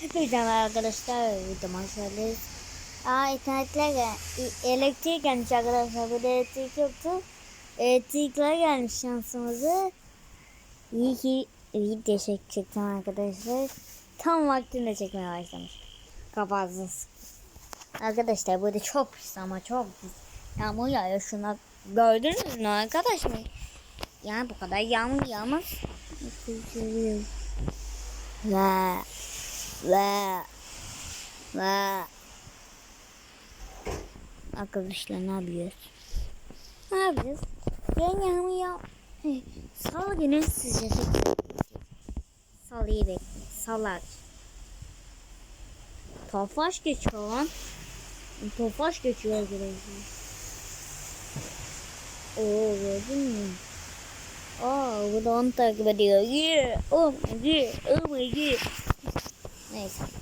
Hepinize arkadaşlar. Videoma söyleriz. Aa internetler gel elektrik gelmiş arkadaşlar. Bir de elektrik yoktu. Elektrikler gelmiş şansımızı. İyi ki video çektim arkadaşlar. Tam vaktinde çekmeye başlamış. Kafasız. Arkadaşlar burada çok pis ama çok pis. Yağmur yağıyor şuna. Gördünüz mü arkadaşlar? Yani bu kadar yağmur yağmaz. Ve ve ve Arkadaşlar ne yapıyoruz? Ne yapıyoruz? Ben yağmur ya. Salı günü sizce Salıyı bekleyin. Salar. Tofaş geçiyor lan. Tofaş geçiyor arkadaşlar. Oo gördün mü? Aa bu da onu takip ediyor. Yeah. Oh my god. Oh my god. 那个。